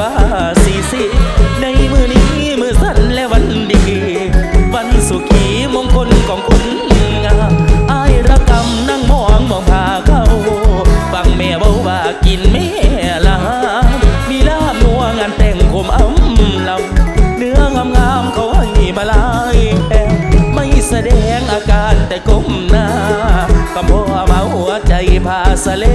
รว่าสีสีในมือนี้มือสั้นและวันดี วันสุขีมงคลของคุณงามอายระกำนั่งมองมองพาเข้า ฟังแม่เบาว่ากินแม่ลามีลาบนัวงานแต่งคมอำลำเนื้องามงามๆเขาให้มาลายแอบไม่แสดงอาการแต่ก้มหน้ากำพ่อมาหัวใจพาสะเล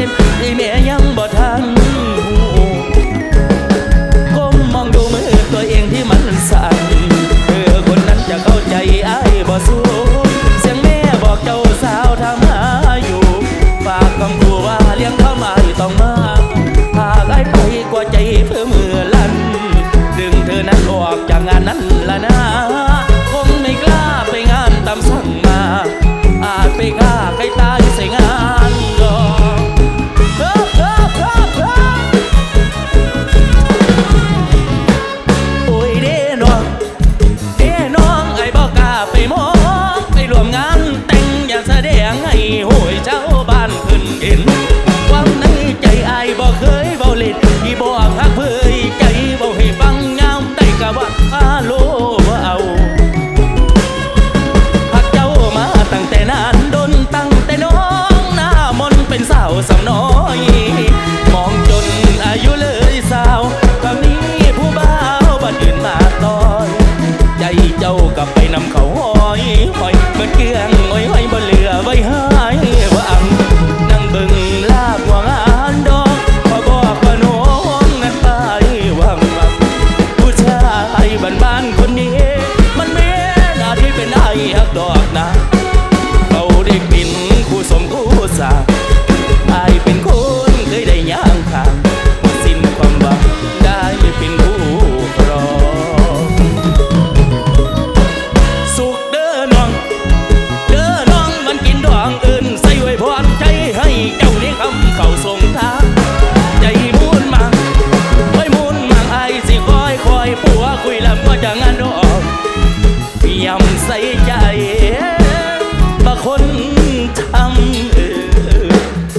ลำเก็นที่แม่ยังบ่ทันหูก้มมองดูมือตัวเองที่มันสั่นเธอคนนั้นจะเข้าใจอ้ายบ่สู้เสียงแม่บอกเจ้าสาวทำหาอยู่ฝากคำคูว่าเลี้ยงข้ามาต้องมาหากไอ้ไปกว่าใจเพื่อาแสดงห้โหยเจ้าบ้านขึ้นเห็นความในใจไอ้บอกเคยเบาเล่นที่บอกฮักเผยใจบอกให้ฟังงามได้กะว่าอาโลว่าเอาพักเจ้ามาตั้งแต่นานดนตั้งแต่น้องหน้ามนเป็นสาวสาวน้อย มองจนอายุเลยาที่ ใส่ใจ